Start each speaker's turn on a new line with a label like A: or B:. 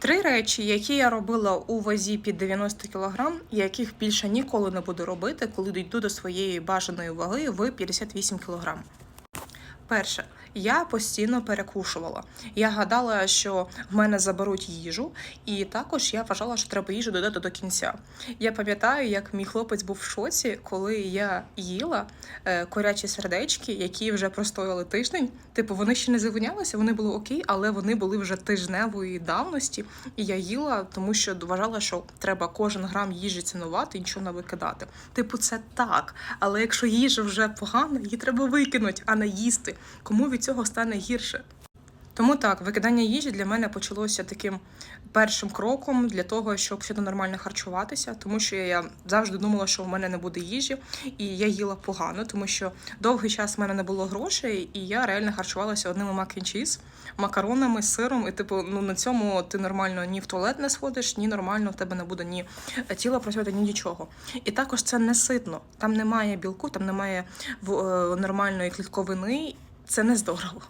A: Три речі, які я робила у вазі під 90 кг, яких більше ніколи не буду робити, коли дійду до своєї бажаної ваги в 58 кг. Перше, я постійно перекушувала. Я гадала, що в мене заберуть їжу, і також я вважала, що треба їжу додати до кінця. Я пам'ятаю, як мій хлопець був в шоці, коли я їла е, корячі сердечки, які вже простояли тиждень. Типу, вони ще не завинялися, вони були окей, але вони були вже тижневої давності. І я їла, тому що вважала, що треба кожен грам їжі цінувати і нічого не викидати. Типу, це так. Але якщо їжа вже погана, її треба викинути, а не їсти. Кому від цього стане гірше? Тому так, викидання їжі для мене почалося таким першим кроком для того, щоб щодо нормально харчуватися, тому що я завжди думала, що в мене не буде їжі, і я їла погано, тому що довгий час в мене не було грошей, і я реально харчувалася одним мак-н-чіз, макаронами, сиром. І типу, ну на цьому ти нормально ні в туалет не сходиш, ні нормально в тебе не буде ні тіла працювати, ні нічого. І також це не ситно. Там немає білку, там немає е, нормальної клітковини. Це не здорово.